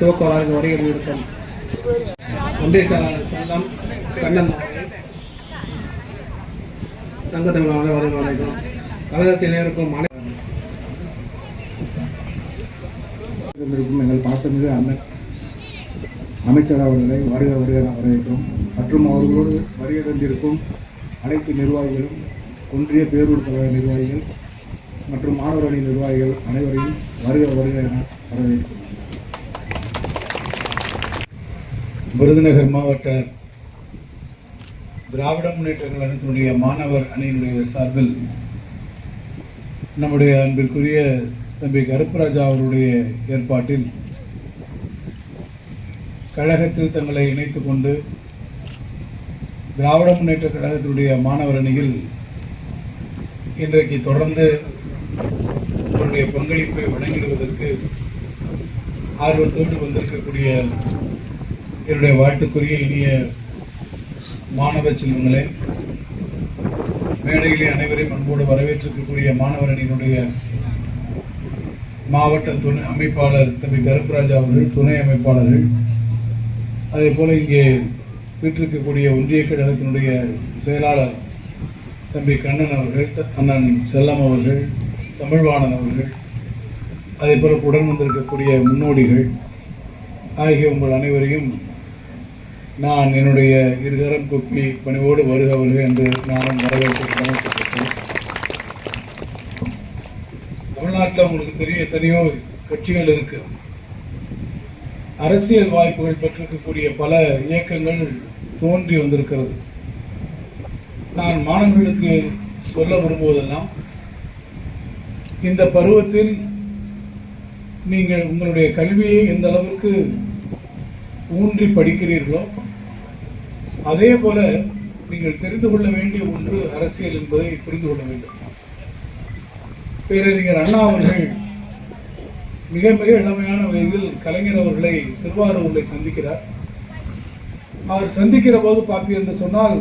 துவக்கோளாறு வருகை இருக்கும் அம்பேத்கர் செல்லம் கண்ணன். தங்கத்தமிழான வருகை வரைக்கும் கழகத்தில் இருக்கும் இருக்கும் எங்கள் பாசமிகு அமை அமைச்சர் அவர்களை வருக வருக வரவேற்கும். மற்றும் அவர்களோடு வருகை தந்திருக்கும் அனைத்து நிர்வாகிகளும் ஒன்றிய பேரூர் கழக நிர்வாகிகள் மற்றும் மாணவர் அணி நிர்வாகிகள் அனைவரையும் வருக வருக என வரவேற்கும். விருதுநகர் மாவட்ட திராவிட முன்னேற்ற கழகத்தினுடைய மாணவர் அணியினுடைய சார்பில் நம்முடைய அன்பிற்குரிய தம்பி கருப்பராஜா அவருடைய ஏற்பாட்டில் கழகத்தில் தங்களை இணைத்து கொண்டு திராவிட முன்னேற்ற கழகத்தினுடைய மாணவர் அணியில் இன்றைக்கு தொடர்ந்து தன்னுடைய பங்களிப்பை வழங்கிடுவதற்கு ஆர்வத்தோடு வந்திருக்கக்கூடிய என்னுடைய வாழ்த்துக்குரிய இனிய மாணவ செல்வங்களே மேடையிலே அனைவரையும் அன்போடு வரவேற்றிருக்கக்கூடிய மாணவர் அணியினுடைய மாவட்ட துணை அமைப்பாளர் தம்பி கருப்பராஜா அவர்கள் துணை அமைப்பாளர்கள். அதே போல் இங்கே வீட்டிருக்கக்கூடிய ஒன்றிய கழகத்தினுடைய செயலாளர் தம்பி கண்ணன் அவர்கள் அண்ணன் செல்லம் அவர்கள் தமிழ்வாணன் அவர்கள் அதே போல் உடன் வந்திருக்கக்கூடிய முன்னோடிகள் ஆகிய உங்கள் அனைவரையும் நான் என்னுடைய இருகரம் குப்பி பணிவோடு வருக வருக என்று நானும் வரவேற்று தமிழ்நாட்டில் உங்களுக்கு தெரிய எத்தனையோ கட்சிகள் இருக்கு. அரசியல் வாய்ப்புகள் பெற்றிருக்கக்கூடிய பல இயக்கங்கள் தோன்றி வந்திருக்கிறது. நான் மாணவர்களுக்கு சொல்ல விரும்புவதெல்லாம் இந்த பருவத்தில் நீங்கள் உங்களுடைய கல்வியை எந்த அளவிற்கு ஊன்றி படிக்கிறீர்களோ அதே போல நீங்கள் தெரிந்து கொள்ள வேண்டிய ஒன்று அரசியல் என்பதை புரிந்து கொள்ள வேண்டும். பேரறிஞர் அண்ணா அவர்கள் மிக மிக இளமையான வயதில் கலைஞர் அவர்களை திருவாரூர்களை சந்திக்கிறார். அவர் சந்திக்கிற போது பார்த்தீர்கள் என்று சொன்னால்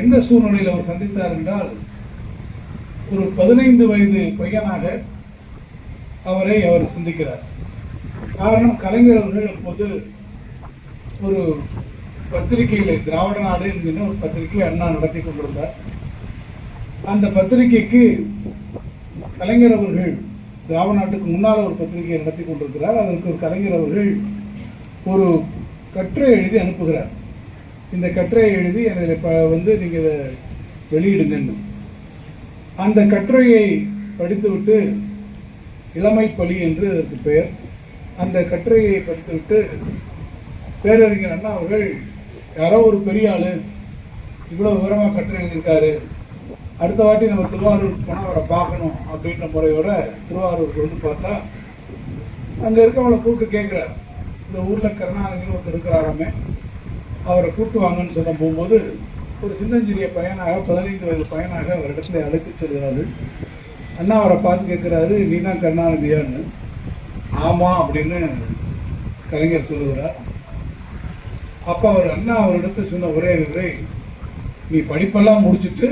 எந்த சூழ்நிலையில் அவர் சந்தித்தார் என்றால் ஒரு பதினைந்து வயது பையனாக அவரை அவர் சந்திக்கிறார். காரணம் கலைஞர் அவர்கள் அப்போது ஒரு பத்திரிகையில் திராவிட நாடு என்கிற ஒரு பத்திரிகை அண்ணா நடத்தி கொண்டிருந்தார். அந்த பத்திரிகைக்கு கலைஞர் அவர்கள் திராவிட நாட்டுக்கு முன்னால் ஒரு பத்திரிகையை நடத்தி கொண்டிருக்கிறார். அதற்கு ஒரு கலைஞர் அவர்கள் ஒரு கட்டுரை எழுதி அனுப்புகிறார். இந்த கட்டுரையை எழுதி அதில் இப்போ வந்து நீங்கள் இதை வெளியிடுங்கன்னு. அந்த கட்டுரையை படித்துவிட்டு இளமை பலி என்று அதற்கு பெயர். அந்த கட்டுரையை படித்துவிட்டு பேரறிஞர் அண்ணா அவர்கள் யாரோ ஒரு பெரிய ஆள் இவ்வளோ விவரமாக கற்று எழுதியிருக்காரு. அடுத்த வாட்டி நம்ம திருவாரூருக்கு போனால் அவரை பார்க்கணும் அப்படின்ற முறையோட திருவாரூருக்கு வந்து பார்த்தா அங்கே இருக்கவங்கள கூப்பிட்டு கேட்குறாரு. இந்த ஊரில் கருணாநிதினு ஒருத்தர் இருக்கிறாராமே அவரை கூப்பிட்டு வாங்கன்னு சொல்ல போகும்போது ஒரு சின்னஞ்சிறிய பையனாக பதினைந்து வயது பையனாக அவர் இடத்துல அழைத்து செல்கிறாரு. அண்ணா அவரை பார்த்து கேட்குறாரு நீ தான் கருணாநிதியான்னு. ஆமாம் அப்படின்னு கலைஞர் சொல்லுகிறார். அப்போ அவர் அண்ணா அவரிடத்து சொன்ன ஒரே விவரை நீ படிப்பெல்லாம் முடிச்சுட்டு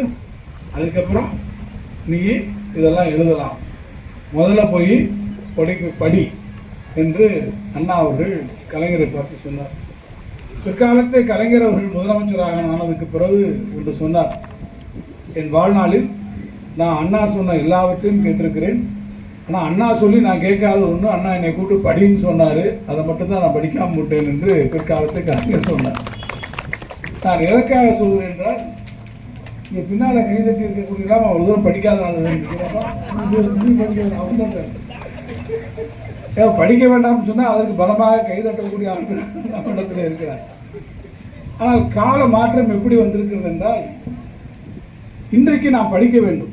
அதுக்கப்புறம் நீ இதெல்லாம் எழுதலாம். முதல்ல போய் படிப்பு படி என்று அண்ணா அவர்கள் கலைஞரை பார்த்து சொன்னார். பிற்காலத்தில் கலைஞர் அவர்கள் முதலமைச்சராக ஆனதுக்கு பிறகு என்று சொன்னார். என் வாழ்நாளில் நான் அண்ணா சொன்ன எல்லாவற்றையும் கேட்டிருக்கிறேன். ஆனால் அண்ணா சொல்லி நான் கேட்காத ஒன்று அண்ணா என்னை கூப்பிட்டு படின்னு சொன்னார். அதை மட்டும்தான் நான் படிக்காமல் விட்டேன் என்று பிற்காலத்தை கலைஞர் சொன்னார். நான் எதற்காக சொல்கிறேன் என்றால் இங்கே பின்னால் கைதட்டி இருக்கக்கூடியலாம் அவ்வளோ தூரம் படிக்காத ஆள் ஏன் படிக்க வேண்டாம்னு சொன்னால் அதற்கு பலமாக கைதட்டக்கூடிய ஆட்கள் நம்மிடத்தில் இருக்கிறார். ஆனால் கால மாற்றம் எப்படி வந்திருக்கிறது என்றால் இன்றைக்கு நாம் படிக்க வேண்டும்.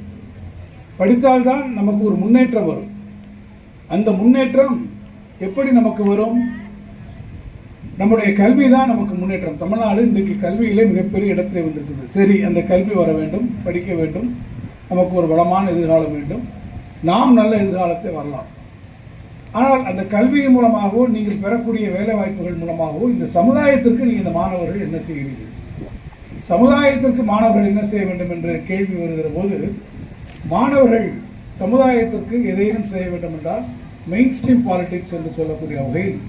படித்தால்தான் நமக்கு ஒரு முன்னேற்றம் வரும். அந்த முன்னேற்றம் எப்படி நமக்கு வரும்? நம்முடைய கல்வி தான் நமக்கு முன்னேற்றம். தமிழ்நாடு இன்றைக்கு கல்வியிலே மிகப்பெரிய இடத்திலே வந்திருக்குது சரி அந்த கல்வி வர வேண்டும் படிக்க வேண்டும். நமக்கு ஒரு வளமான எதிர்காலம் வேண்டும். நாம் நல்ல எதிர்காலத்தை வரலாம். ஆனால் அந்த கல்வியின் மூலமாகவோ நீங்கள் பெறக்கூடிய வேலை வாய்ப்புகள் மூலமாகவோ இந்த சமுதாயத்திற்கு நீங்கள் இந்த மாணவர்கள் என்ன செய்கிறீர்கள்? சமுதாயத்திற்கு மாணவர்கள் என்ன செய்ய வேண்டும் என்ற கேள்வி வருகிற போது மாணவர்கள் சமுதாயத்திற்கு எதையும் செய்ய வேண்டும் என்றால் மெயின் ஸ்ட்ரீம் பாலிடிக்ஸ் என்று சொல்லக்கூடிய வகையில்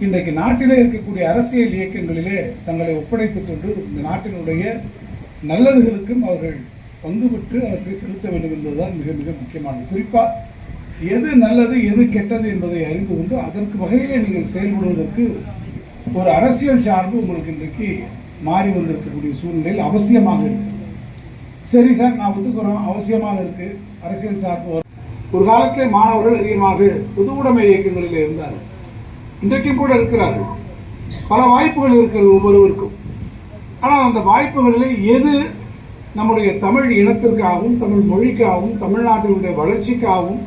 இன்றைக்கு நாட்டிலே இருக்கக்கூடிய அரசியல் இயக்கங்களிலே தங்களை ஒப்படைத்துக் கொண்டு இந்த நாட்டினுடைய நல்லதுகளுக்கும் அவர்கள் பங்கு பெற்று அவற்றை செலுத்த வேண்டும் என்பதுதான் மிக மிக முக்கியமானது. குறிப்பாக எது நல்லது எது கெட்டது என்பதை அறிந்து கொண்டு அதற்கு வகையிலே நீங்கள் செயல்படுவதற்கு ஒரு அரசியல் சார்பு உங்களுக்கு இன்றைக்கு மாறி வந்திருக்கக்கூடிய சூழ்நிலையில் அவசியமாக இருக்கு. சரி சார் நான் ஒத்துக்கிறோம். அவசியமாக இருக்கு. அரசியல் சார்பு ஒரு காலத்தில் மாணவர்கள் அதிகமாக பொது உடைமை இயக்கங்களில் இருந்தார்கள். இன்றைக்கும் கூட இருக்கிறார்கள். பல வாய்ப்புகள் இருக்கிறது ஒவ்வொருவருக்கும். ஆனால் அந்த வாய்ப்புகளில் எது நம்முடைய தமிழ் இனத்திற்காகவும் தமிழ் மொழிக்காகவும் தமிழ்நாட்டினுடைய வளர்ச்சிக்காகவும்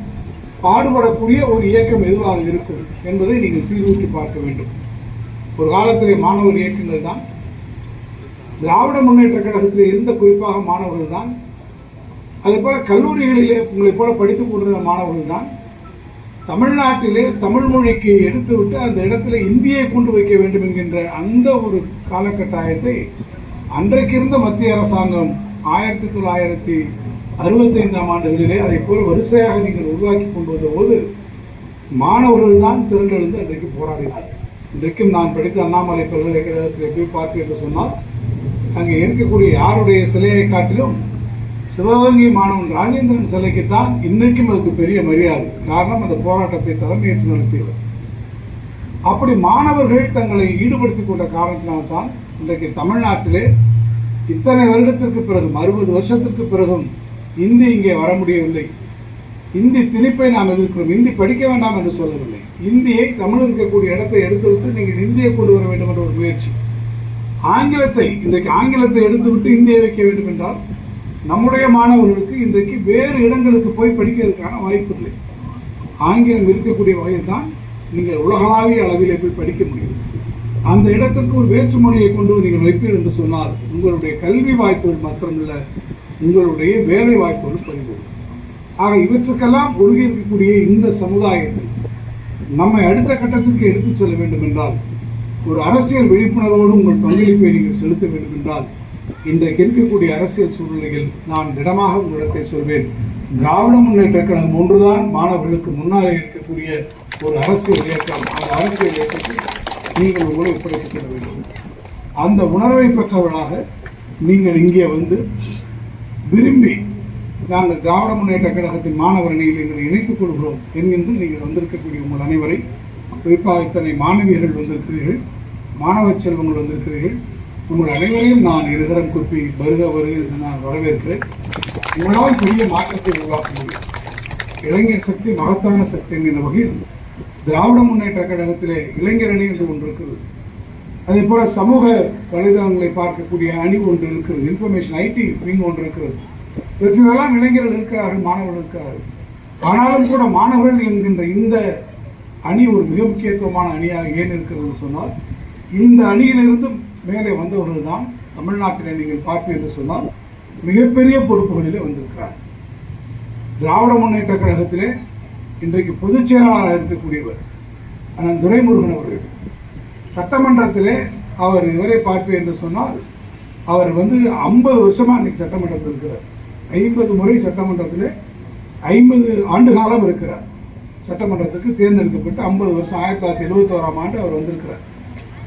பாடுபடக்கூடிய ஒரு இயக்கம் எதுவாக இருக்கும் என்பதை நீங்கள் சீர்தூக்கி பார்க்க வேண்டும். ஒரு காலத்திலே மாணவர் இயக்கங்கள் தான். திராவிட முன்னேற்ற கழகத்தில் இருந்த குறிப்பாக மாணவர்கள் தான் அதே போல் கல்லூரிகளிலே உங்களை போல படித்துக் கொண்டிருந்த மாணவர்கள் தான் தமிழ்நாட்டிலே தமிழ் மொழிக்கு எடுத்துவிட்டு அந்த இடத்துல இந்தியை கொண்டு வைக்க வேண்டும் என்கின்ற அந்த ஒரு காலகட்டாயத்தை அன்றைக்கு இருந்த மத்திய அரசாங்கம் ஆயிரத்தி தொள்ளாயிரத்தி அறுபத்தைந்தாம் ஆண்டுகளிலே அதை போல் வரிசையாக நீங்கள் உருவாக்கி கொண்டு வந்த போது மாணவர்கள் தான் திரண்டெழுந்து அன்றைக்கு போராடினார் இன்றைக்கும் நான் படித்த அண்ணாமலை பல்கலைக்கழகத்தில் போய் பார்த்து என்று சொன்னால் அங்கே இருக்கக்கூடிய யாருடைய சிலையை காட்டிலும் சிவகங்கை மாணவன் ராஜேந்திரன் சிலைக்கு தான் இன்றைக்கும் அதுக்கு பெரிய மரியாதை. காரணம் அந்த போராட்டத்தை தலைமையேற்று நடத்தியவர். அப்படி மாணவர்கள் தங்களை ஈடுபடுத்திக் கொண்ட காரணத்தினால்தான் இன்றைக்கு தமிழ்நாட்டிலே இத்தனை வருடத்திற்கு பிறகும் அறுபது வருஷத்திற்கு பிறகும் இந்தி இங்கே வர முடியவில்லை. இந்தி திணிப்பை நாம் எதிர்க்கிறோம். இந்தி படிக்க வேண்டாம் என்று சொல்லவில்லை. இந்தியை தமிழ் இருக்கக்கூடிய இடத்தை எடுத்துவிட்டு நீங்கள் இந்தியை கொண்டு வர வேண்டும் என்ற ஒரு முயற்சி. ஆங்கிலத்தை இன்றைக்கு ஆங்கிலத்தை எடுத்துவிட்டு இந்தியை வைக்க வேண்டும் என்றால் நம்முடைய மாணவர்களுக்கு இன்றைக்கு வேறு இடங்களுக்கு போய் படிக்கிறதுக்கான வாய்ப்பு இல்லை. ஆங்கிலம் இருக்கக்கூடிய வகையில் தான் நீங்கள் உலகளாவிய அளவிலே போய் படிக்க முடியும். அந்த இடத்துக்கு ஒரு வேற்று மொழியை கொண்டு நீங்கள் வைப்பீர்கள் என்று சொன்னால் உங்களுடைய கல்வி வாய்ப்புகள் மாத்திரமல்ல உங்களுடைய வேலை வாய்ப்புகள் பறிபோகும். ஆக இவற்றுக்கெல்லாம் ஒழுங்கிருக்கக்கூடிய இந்த சமுதாயத்தை நம்மை அடுத்த கட்டத்திற்கு எடுத்துச் செல்ல வேண்டும் என்றால் ஒரு அரசியல் விழிப்புணர்வோடு உங்கள் பங்களிப்பை நீங்கள் செலுத்த வேண்டும் என்றால் இன்றைக்கு இருக்கக்கூடிய அரசியல் சூழ்நிலையில் நான் திடமாக உங்களிடத்தை சொல்வேன். திராவிட முன்னேற்ற கழகம் ஒன்றுதான் மாணவர்களுக்கு முன்னால் இருக்கக்கூடிய ஒரு அரசியல் இயக்கம். அந்த அரசியல் இயக்கத்தில் நீங்கள் உங்களை ஒப்படைத்துக் கொள்ள வேண்டும். அந்த உணர்வை பெற்றவர்களாக நீங்கள் இங்கே வந்து விரும்பி நாங்கள் திராவிட முன்னேற்ற கழகத்தின் மாணவர் அணியில் எங்களை இணைத்துக் கொள்கிறோம் என்கின்ற நீங்கள் வந்திருக்கக்கூடிய உங்கள் அனைவரை குறிப்பாக இத்தனை மாணவியர்கள் வந்திருக்கிறீர்கள் மாணவ செல்வங்கள் வந்திருக்கிறீர்கள். உங்கள் அனைவரையும் நான் இருதரம் குறிப்பி வருக வருக என்று நான் வரவேற்கிறேன். உங்களால் பெரிய மாற்றத்தை உருவாக்க முடியும். இளைஞர் சக்தி மகத்தான சக்தி என்கிற வகையில் திராவிட முன்னேற்ற கழகத்திலே இளைஞர் அணி என்று ஒன்று இருக்கிறது அதே போல சமூக வலைதளங்களை பார்க்கக்கூடிய அணி ஒன்று இருக்கிறது இன்ஃபர்மேஷன் ஐடி விங் ஒன்று இருக்கிறது இவற்றிலெல்லாம் இளைஞர்கள் இருக்கிறார்கள் மாணவர்கள் இருக்கிறார்கள். ஆனாலும் கூட மாணவர்கள் என்கின்ற இந்த அணி ஒரு மிக முக்கியத்துவமான அணியாக ஏன் இருக்கிறது சொன்னால் இந்த அணியிலிருந்து மேலே வந்தவர்கள் தான் தமிழ்நாட்டிலே நீங்கள் பார்ப்பீர்கள் என்று சொன்னால் மிகப்பெரிய பொறுப்புகளிலே வந்திருக்கிறார். திராவிட முன்னேற்ற கழகத்திலே இன்றைக்கு பொதுச் செயலாளராக இருக்கக்கூடியவர் அண்ணன் துரைமுருகன் அவர்கள். சட்டமன்றத்திலே அவர் இவரை பார்ப்பேன் என்று சொன்னால் அவர் வந்து ஐம்பது வருஷமாக இன்றைக்கு சட்டமன்றத்தில் இருக்கிறார். ஐம்பது முறை சட்டமன்றத்திலே ஐம்பது ஆண்டு காலம் இருக்கிறார். சட்டமன்றத்துக்கு தேர்ந்தெடுக்கப்பட்டு ஐம்பது வருஷம் ஆயிரத்தி தொள்ளாயிரத்தி எழுபத்தோராம் ஆண்டு அவர் வந்திருக்கிறார்.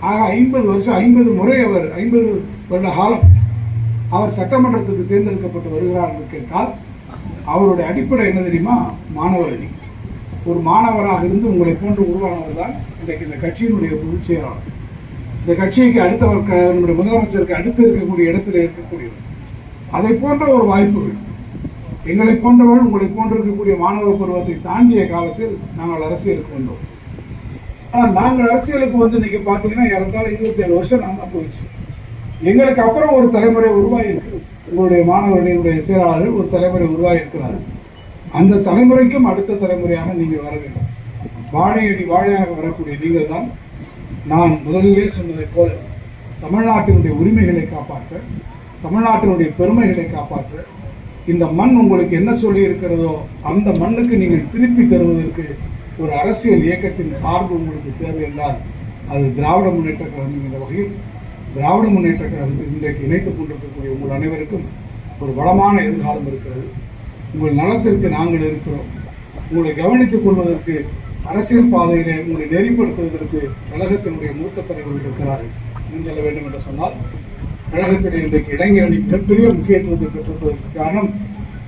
ஆக ஐம்பது வருஷம் ஐம்பது முறை அவர் ஐம்பது வருட காலம் அவர் சட்டமன்றத்துக்கு தேர்ந்தெடுக்கப்பட்டு வருகிறார் என்று கேட்டால் அவருடைய அடிப்படை என்ன தெரியுமா? மாணவர் அணி. ஒரு மாணவராக இருந்து உங்களை போன்று உருவானவர் தான் இன்றைக்கு இந்த கட்சியினுடைய பொதுச் செயலாளர். இந்த கட்சிக்கு அடுத்தவர் நம்முடைய முதலமைச்சருக்கு அடுத்து இருக்கக்கூடிய இடத்துல இருக்கக்கூடியவர். அதை போன்ற ஒரு வாய்ப்புகள் எங்களை போன்றவர்கள் உங்களை போன்றிருக்கக்கூடிய மாணவ பருவத்தை தாண்டிய காலத்தில் நாங்கள் அரசியலுக்கு வந்தோம். ஆனால் நாங்கள் அரசியலுக்கு வந்து இன்னைக்கு பார்த்தீங்கன்னா ஏறத்தாழ இருபத்தேழு வருஷம் நாங்கள் போயிடுச்சு. எங்களுக்கு அப்புறம் ஒரு தலைமுறை உருவாகிருக்கு உங்களுடைய மாணவர்களுடைய செயலாளர்கள் ஒரு தலைமுறை உருவாகியிருக்கிறார்கள். அந்த தலைமுறைக்கும் அடுத்த தலைமுறையாக நீங்கள் வர வேண்டும். வாழையடி வாழையாக வரக்கூடிய நீங்கள் தான் நான் முதலிலே சொன்னதைப் போல தமிழ்நாட்டினுடைய உரிமைகளை காப்பாற்ற தமிழ்நாட்டினுடைய பெருமைகளை காப்பாற்ற இந்த மண் உங்களுக்கு என்ன சொல்லி இருக்கிறதோ அந்த மண்ணுக்கு நீங்கள் திருப்பி தருவதற்கு ஒரு அரசியல் இயக்கத்தின் சார்பு உங்களுக்கு தேவை என்றால் அது திராவிட முன்னேற்ற கழகம் என்கிற வகையில் திராவிட முன்னேற்ற கழகத்தில் இன்றைக்கு இணைத்துக் கொண்டிருக்கக்கூடிய உங்கள் அனைவருக்கும் ஒரு வளமான எதிர்காலம் இருக்கிறது. உங்கள் நலத்திற்கு நாங்கள் இருக்கிறோம். உங்களை கவனித்துக் கொள்வதற்கு அரசியல் பாதையிலே உங்களை நெறிப்படுத்துவதற்கு கழகத்தினுடைய மூத்த தலைவர்கள் இருக்கிறார்கள். முன்செல்ல வேண்டும் என்று சொன்னால் கழகத்திலே இன்றைக்கு இளைஞரணி மிகப்பெரிய முக்கியத்துவத்தை பெற்றுவதற்கு காரணம்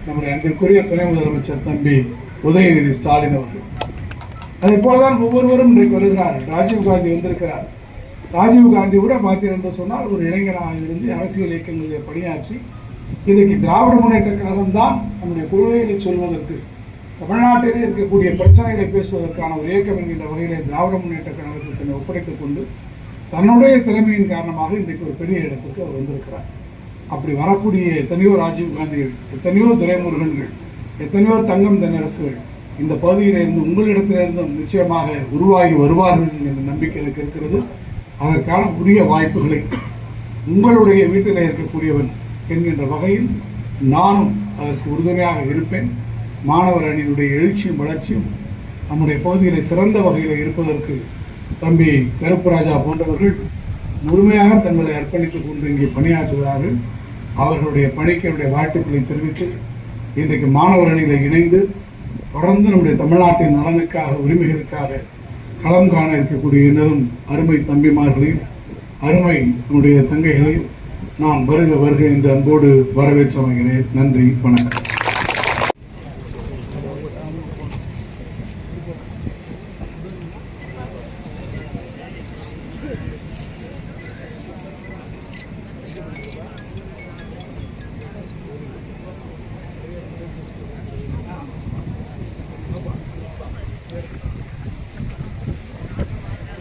நம்முடைய அன்றைக்குரிய துணை முதலமைச்சர் தம்பி உதயநிதி ஸ்டாலின் அவர்கள். அதே போலதான் ஒவ்வொருவரும் இன்றைக்கு வருகிறார்கள். ராஜீவ் காந்தி வந்திருக்கிறார். ராஜீவ்காந்தி கூட பார்த்தீர்கள் சொன்னால் ஒரு இளைஞராக இருந்து அரசியல் இயக்கங்களில் பணியாற்றி இன்றைக்கு திராவிட முன்னேற்ற கழகம் தான் நம்முடைய கொள்கைகளை சொல்வதற்கு தமிழ்நாட்டிலே இருக்கக்கூடிய பிரச்சனைகளை பேசுவதற்கான ஒரு இயக்கம் என்கின்ற வகையிலே திராவிட முன்னேற்ற கழகத்தை ஒப்படைத்துக் கொண்டு தன்னுடைய திறமையின் காரணமாக இன்றைக்கு ஒரு பெரிய இடத்துக்கு அவர் வந்திருக்கிறார். அப்படி வரக்கூடிய எத்தனையோ ராஜீவ் காந்திகள் எத்தனையோ துரைமுருகன்கள் எத்தனையோ தங்கம் தென்னரசுகள் இந்த பகுதியில் இருந்து உங்களிடத்திலிருந்தும் நிச்சயமாக உருவாகி வருவார்கள் என்ற நம்பிக்கை எனக்கு இருக்கிறது. அதற்கான உரிய வாய்ப்புகளை உங்களுடைய வீட்டில் இருக்கக்கூடியவன் என்கின்ற வகையில் நானும் அதற்கு உறுதுணையாக இருப்பேன். மாணவர் அணியினுடைய எழுச்சியும் வளர்ச்சியும் நம்முடைய பகுதியில் சிறந்த வகையில் இருப்பதற்கு தம்பி கருப்பராஜா போன்றவர்கள் முழுமையாக தங்களை அர்ப்பணித்துக் கொண்டு இங்கே பணியாற்றுகிறார்கள். அவர்களுடைய பணிக்கு என்னுடைய வாழ்த்துக்களை தெரிவித்து இன்றைக்கு மாணவர் அணியில் இணைந்து தொடர்ந்து நம்முடைய தமிழ்நாட்டின் நலனுக்காக உரிமைகளுக்காக களம் காண இருக்கக்கூடிய இன்னரும் அருமை தம்பிமார்களையும் அருமை நம்முடைய தங்கைகளையும் நான் வருக வருக என்று அன்போடு வரவேற்று அமைகிறேன். நன்றி வணக்கம்.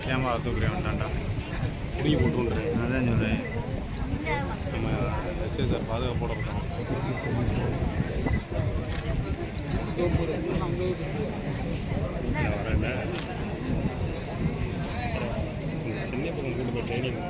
கேமரா தூக்குறேன் வேண்டாண்டா குடிங்கி போட்டுருன்றேன் அதான் சொல்கிறேன் நம்ம எஸ்ஏ சார் இருக்கோம் வரேன்ல. இந்த சென்னை பக்கம் கூட்டு போய் ட்ரைனிங்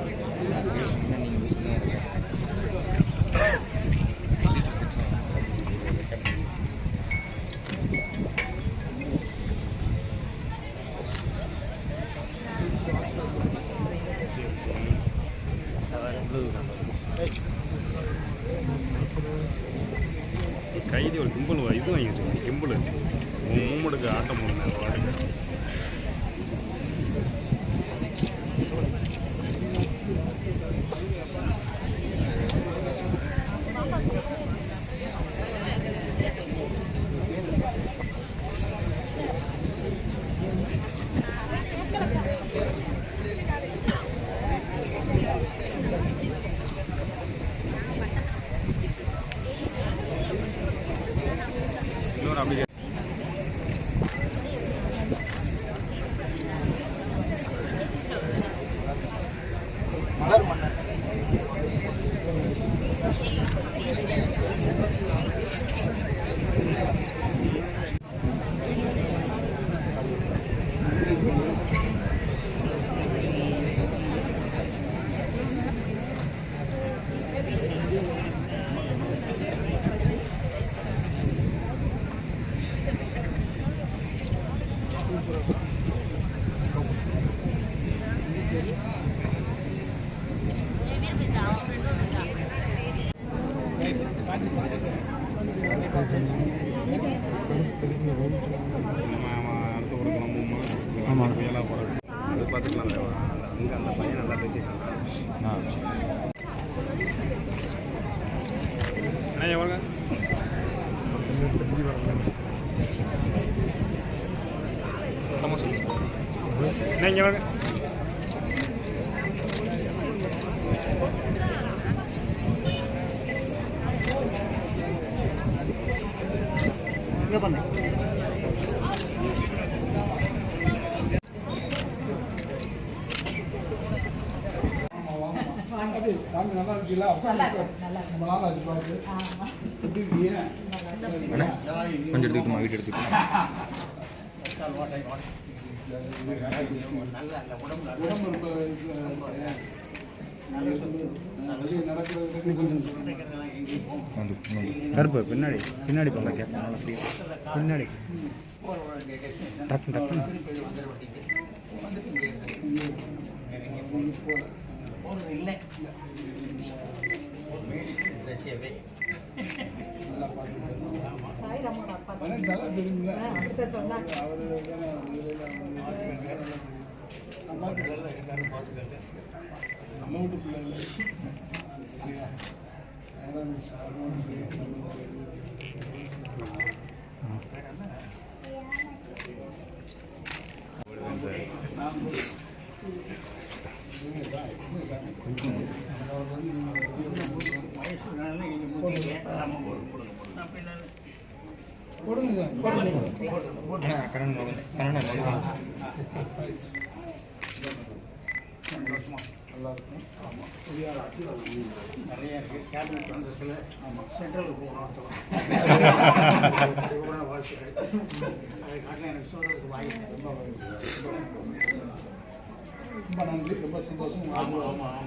கைதி ஒரு கிம்பிள் இது வாங்கி வச்சுக்கோங்க கிம்பிள் உன் மூமெண்ட்டுக்கு ஆட்டம் போடணும் வாடகை இன்னொரு அப்படி நம்ம அவன் அடுத்த ஒரு கிளம்புமா ஆமாம் புயலாக போகிறது அது பார்த்துக்கலாம் அந்த அங்கே அந்த பையன் நல்லா பேசிக்கலாம் ஆ அண்ணா வாங்க சுத்தமாக சொல்லுங்கள் அண்ணா இங்கே வாங்க அது சாமி நல்லா இருக்குல்ல? ரொம்ப நாள் ஆச்சு பார்த்து எப்படி இருக்கீங்க கொஞ்சம் எடுத்துக்கிட்டுமா வீட்டு எடுத்துக்கிட்டு உடம்பு ரொம்ப வெளியே நடக்கிறது கொஞ்சம் கருப்பு பின்னாடி பின்னாடி போங்க கேட்க பின்னாடி. டக்கு டக்கு. இல்லை. நான் பார்த்துக்கிறேன் எல்லாரும் பார்த்துக்கிறேன் நம்ம வீட்டு பிள்ளை இல்லை இல்லையா மிஸ் ஆகணும் போடுங்க போடுங்க நல்லா இருக்கும் ஆமாம் நிறைய இருக்கு கேபினட் வந்ததுல ஆமாம் சென்ட்ரலுக்கு போகணும் வாழ்த்துக்கள் அதை காட்டில் எனக்கு சொல்றதுக்கு வாய்ப்பு ரொம்ப நன்றி ரொம்ப சந்தோஷம் ஆசீர்வாதம்